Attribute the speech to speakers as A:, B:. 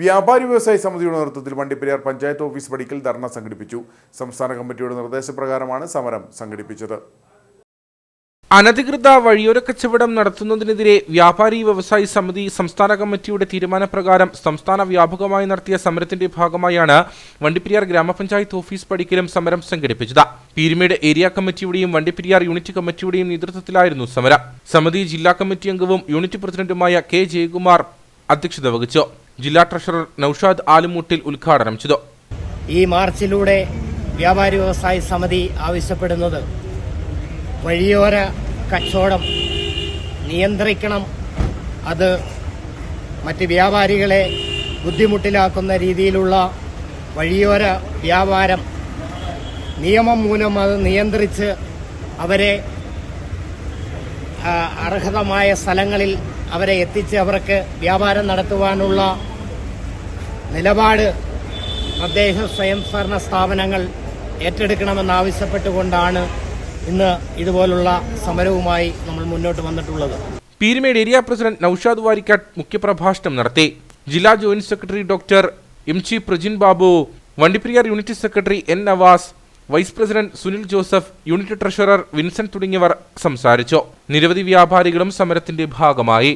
A: വ്യാപാരി വ്യവസായ സമിതിയുടെ നേതൃത്വത്തിൽ വണ്ടിപ്പെരിയാർ പഞ്ചായത്ത് ഓഫീസ് പടിക്കൽ ധർണ സംഘടിപ്പിച്ചു. സംസ്ഥാന കമ്മിറ്റിയുടെ നിർദ്ദേശപ്രകാരമാണ് സമരം സംഘടിപ്പിച്ചത്.
B: അനധികൃത വഴിയോര കച്ചവടം നടത്തുന്നതിനെതിരെ വ്യാപാരി വ്യവസായി സമിതി സംസ്ഥാന കമ്മിറ്റിയുടെ തീരുമാനപ്രകാരം സംസ്ഥാന വ്യാപകമായി നടത്തിയ സമരത്തിന്റെ ഭാഗമായാണ് വണ്ടിപ്പെരിയാർ ഗ്രാമപഞ്ചായത്ത് ഓഫീസ് പടിക്കലും സമരം സംഘടിപ്പിച്ചത്. പീരുമേട് ഏരിയ കമ്മിറ്റിയുടെയും വണ്ടിപ്പെരിയാർ യൂണിറ്റ് കമ്മിറ്റിയുടെയും നേതൃത്വത്തിലായിരുന്നു സമരം. സമിതി ജില്ലാ കമ്മിറ്റി അംഗവും യൂണിറ്റ് പ്രസിഡന്റുമായ കെ ജയകുമാർ അധ്യക്ഷത വഹിച്ചു. ജില്ലാ ട്രഷറർ നൌഷാദ് ആലുമൂട്ടിൽ ഉദ്ഘാടനം ചെയ്തു.
C: ഈ മാർച്ചിലൂടെ വ്യാപാരി വ്യവസായ സമിതി ആവശ്യപ്പെടുന്നത് വഴിയോര കച്ചവടം നിയന്ത്രിക്കണം. അത് മറ്റ് വ്യാപാരികളെ ബുദ്ധിമുട്ടിലാക്കുന്ന രീതിയിലുള്ള വഴിയോര വ്യാപാരം നിയമം മൂലം അത് നിയന്ത്രിച്ച് അവരെ അർഹതമായ സ്ഥലങ്ങളിൽ അവരെ എത്തിച്ച് അവർക്ക് വ്യാപാരം നടത്തുവാനുള്ള നിലപാട് തദ്ദേശ സ്വയംഭരണ സ്ഥാപനങ്ങൾ ഏറ്റെടുക്കണമെന്നാവശ്യപ്പെട്ടുകൊണ്ടാണ് ഇന്ന് ഇതുപോലുള്ള സമരവുമായി നമ്മൾ മുന്നോട്ട് വന്നിട്ടുള്ളത്.
B: പീരുമേട് ഏരിയ പ്രസിഡന്റ് നൌഷാദ് വാരിക്കാട്ട് മുഖ്യപ്രഭാഷണം നടത്തി. ജില്ലാ ജോയിന്റ് സെക്രട്ടറി ഡോക്ടർ എം ചി Prajin Babu Vandiperiyar unit secretary N Navas vice president Sunil Joseph unit treasurer Vincent തുടങ്ങിയവർ സംസാരിച്ചു. നിരവധി വ്യാപാരികളും സമരത്തിന്റെ ഭാഗമായി.